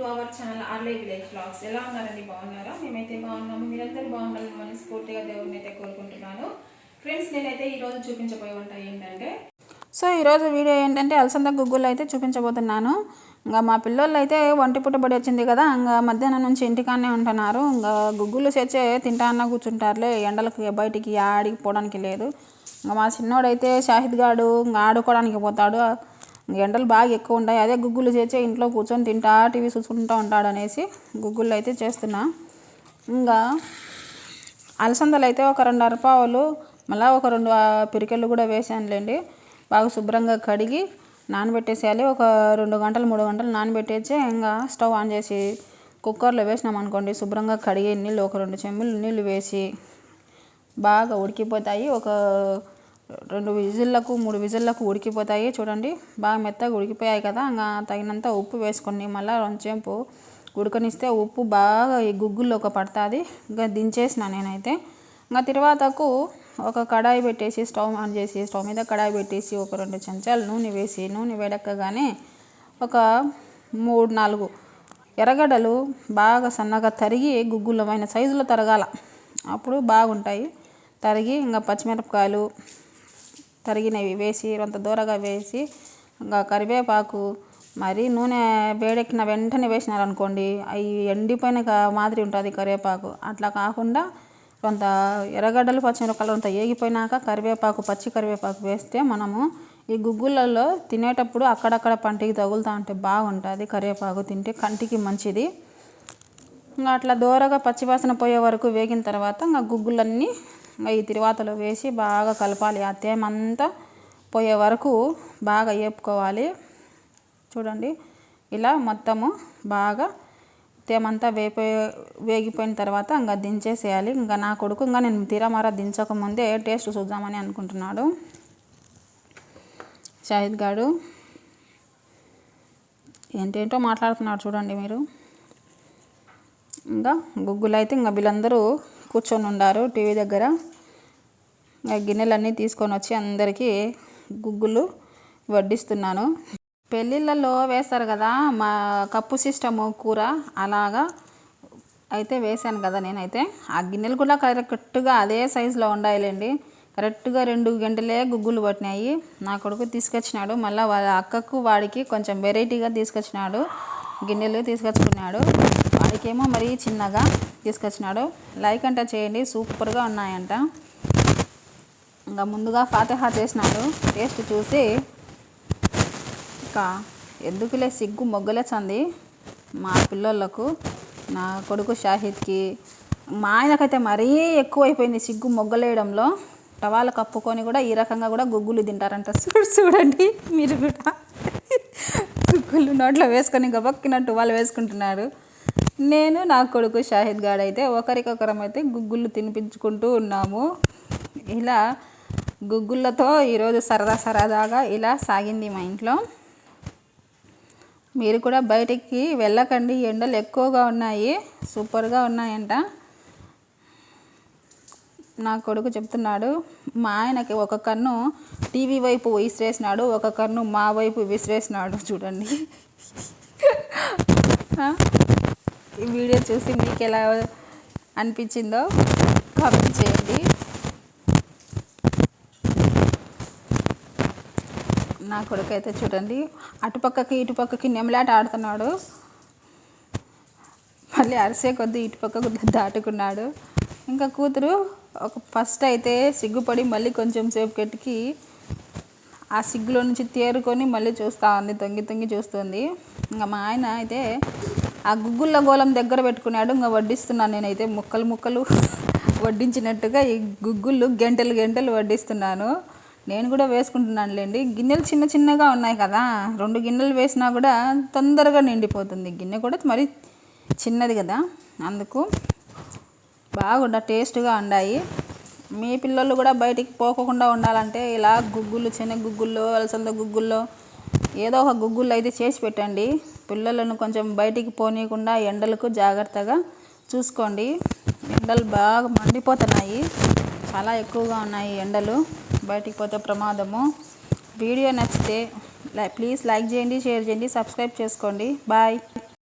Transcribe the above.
To our channel Arle village vlogs ఎలా ఉన్నారండి? బాగున్నారా? మేమైతే బాగున్నాము. మీరందరూ బాగుండాలని మనస్ఫూర్తిగా దేవుడిని అయితే కోరుకుంటున్నాను. ఫ్రెండ్స్ నేనైతే ఈరోజు చూపించబోయే ఉంటాయి ఏంటంటే సో ఈరోజు వీడియో ఏంటంటే అలసంద గుగ్గులు అయితే చూపించబోతున్నాను. ఇంకా మా పిల్లోళ్ళు అయితే ఒంటి పుట్టబడి వచ్చింది కదా ఇంకా మధ్యాహ్నం నుంచి ఇంటికానే ఉంటున్నారు. ఇంకా గుగ్గులు చేర్చే తింటాన్న కూర్చుంటారులే ఎండలకు బయటికి ఆడికి పోవడానికి లేదు. ఇంకా మా చిన్నోడైతే షాహిద్ గాడు ఇంకా ఆడుకోవడానికి పోతాడు. ఎండలు బాగా ఎక్కువ ఉంటాయి. అదే గుగ్గులు చేసే ఇంట్లో కూర్చొని తింటా టీవీ చూసుకుంటూ ఉంటాడు అనేసి గుగ్గులు అయితే చేస్తున్నా. ఇంకా అలసందలు అయితే ఒక రెండు అరపావులు మళ్ళీ ఒక రెండు పిరికెళ్ళు కూడా వేసానులేండి. బాగా శుభ్రంగా కడిగి నానబెట్టేసేయాలి. ఒక రెండు గంటలు మూడు గంటలు నానబెట్టేసి ఇంకా స్టవ్ ఆన్ చేసి కుక్కర్లో వేసినాం అనుకోండి శుభ్రంగా కడిగి నీళ్ళు ఒక రెండు చెమ్ములు నీళ్ళు వేసి బాగా ఉడికిపోతాయి. ఒక రెండు విజిల్లకు మూడు విజిల్లకు ఉడికిపోతాయి. చూడండి బాగా మెత్తగా ఉడికిపోయాయి కదా. ఇంకా తగినంత ఉప్పు వేసుకొని మళ్ళీ రొంచేపు ఉడకనిస్తే ఉప్పు బాగా ఈ గుగ్గుల్లోకి పడుతుంది. ఇంకా దించేసిన నేనైతే. ఇంకా తర్వాతకు ఒక కడాయి పెట్టేసి స్టవ్ ఆన్ చేసి స్టవ్ మీద కడాయి పెట్టేసి ఒక రెండు చెంచాలు నూనె వేసి నూనె వేడక్కగానే ఒక మూడు నాలుగు ఎర్రగడ్డలు బాగా సన్నగా తరిగి గుగ్గులమైన సైజులో తరగాల. అప్పుడు బాగుంటాయి. తరిగి ఇంకా పచ్చిమిరపకాయలు తరిగినవి వేసి కొంత దూరగా వేసి ఇంకా కరివేపాకు మరి నూనె వేడెక్కిన వెంటనే వేసినారనుకోండి అవి ఎండిపోయిన మాదిరి ఉంటుంది కరివేపాకు. అట్లా కాకుండా కొంత ఎర్రగడ్డలు పచ్చిమిరపకాయలు కొంత ఏగిపోయినాక కరివేపాకు పచ్చి కరివేపాకు వేస్తే మనము ఈ గుగ్గులలో తినేటప్పుడు అక్కడక్కడ పంటికి తగులుతూ ఉంటే బాగుంటుంది కరివేపాకు తింటే కంటికి మంచిది. ఇంకా అట్లా దూరగా పచ్చివాసన పోయే వరకు వేగిన తర్వాత ఇంకా గుగ్గులన్నీ ఈ తిరువాతలో వేసి బాగా కలపాలి. ఆ తేమంతా పోయే వరకు బాగా వేపుకోవాలి చూడండి ఇలా మొత్తము బాగా తేమంతా వేపే వేగిపోయిన తర్వాత ఇంకా దించేసేయాలి. ఇంకా నా కొడుకు ఇంకా నేను తీరమారా దించకముందే టేస్ట్ చూద్దామని అనుకుంటున్నాడు. షాహిద్ గారు ఏంటేంటో మాట్లాడుతున్నాడు చూడండి మీరు. ఇంకా గుగ్గులు అయితే ఇంకా వీళ్ళందరూ కూర్చొని ఉండారు టీవీ దగ్గర. గిన్నెలన్నీ తీసుకొని వచ్చి అందరికీ గుగ్గులు వడ్డిస్తున్నాను. పెళ్ళిళ్ళలో వేస్తారు కదా మా కప్పు సిస్టము కూర అలాగా అయితే వేసాను కదా నేనైతే. ఆ గిన్నెలు కూడా కరెక్ట్గా అదే సైజులో ఉండాలండి కరెక్ట్గా రెండు గంటలే గుగ్గులు పట్టినాయి. నా కొడుకు తీసుకొచ్చినాడు మళ్ళీ వాళ్ళ అక్కకు వాడికి కొంచెం వెరైటీగా తీసుకొచ్చినాడు గిన్నెలు తీసుకొచ్చుకున్నాడు. వాడికేమో మరీ చిన్నగా తీసుకొచ్చినాడు. లైక్ అంట చేయండి సూపర్గా ఉన్నాయంట. ఇంకా ముందుగా ఫాతిహా చేసినాడు. టేస్ట్ చూసి ఇంకా ఎందుకులే సిగ్గు మొగ్గలేచంది మా పిల్లలకు నా కొడుకు షాహిద్కి. మా ఆయనకైతే మరీ ఎక్కువైపోయింది సిగ్గు మొగ్గలేయడంలో. టవాలు కప్పుకొని కూడా ఈ రకంగా కూడా గుగ్గులు తింటారంట. చూడు చూడండి మీరు కూడా. గుగ్గులు నోట్లో వేసుకొని గబక్కిన టువాలు వేసుకుంటున్నారు. నేను నా కొడుకు షాహిద్ గాడ్ అయితే ఒకరికొకరం అయితే గుగ్గులు తినిపించుకుంటూ ఉన్నాము. ఇలా గుగ్గులతో ఈరోజు సరదా సరదాగా ఇలా సాగింది మా ఇంట్లో. మీరు కూడా బయటికి వెళ్ళకండి ఎండలు ఎక్కువగా ఉన్నాయి సూపర్గా ఉన్నాయంట. నా కొడుకు చెప్తున్నాడు మా ఆయనకి ఒక కన్ను టీవీ వైపు విసిరేసినాడు ఒక కన్ను మా వైపు విసిరేసినాడు చూడండి. ఈ వీడియో చూసి మీకు ఎలా అనిపించిందో కామెంట్ చేయండి. నా కొడుకు అయితే చూడండి అటుపక్కకి ఇటుపక్కకి నెమలాట ఆడుతున్నాడు. మళ్ళీ అరిసే కొద్దీ ఇటుపక్కకు దాటుకున్నాడు. ఇంకా కూతురు ఒక ఫస్ట్ అయితే సిగ్గుపడి మళ్ళీ కొంచెం సేపు కెట్టుకి ఆ సిగ్గులో నుంచి తేరుకొని మళ్ళీ చూస్తూ ఉంది తొంగి తొంగి చూస్తుంది. ఇంకా మా ఆయన అయితే ఆ గుగ్గుల గోళం దగ్గర పెట్టుకున్నాడు ఇంకా వడ్డిస్తున్నాను నేనైతే ముక్కలు ముక్కలు వడ్డించినట్టుగా ఈ గుగ్గుళ్ళు గంటలు గంటలు వడ్డిస్తున్నాను. నేను కూడా వేసుకుంటున్నానులేండి. గిన్నెలు చిన్న చిన్నగా ఉన్నాయి కదా రెండు గిన్నెలు వేసినా కూడా తొందరగా నిండిపోతుంది. గిన్నె కూడా మరి చిన్నది కదా అందుకు బాగుండ టేస్ట్గా ఉన్నాయి మీ పిల్లలు కూడా బయటికి పోకుండా ఉండాలంటే ఇలా గుగ్గులు చిన్న గుగ్గుల్లో అలసంద గుగ్గుల్లో ఏదో ఒక గుగ్గులు అయితే చేసి పెట్టండి. పిల్లలను కొంచెం బయటికి పోనీయకుండా ఎండలకు జాగ్రత్తగా చూసుకోండి. ఎండలు బాగా మండిపోతున్నాయి. చాలా ఎక్కువగా ఉన్నాయి ఎండలు. బయటికి పోతే ప్రమాదము. వీడియో నచ్చితే ప్లీజ్ లైక్ చేయండి షేర్ చేయండి సబ్స్క్రైబ్ చేసుకోండి. బాయ్.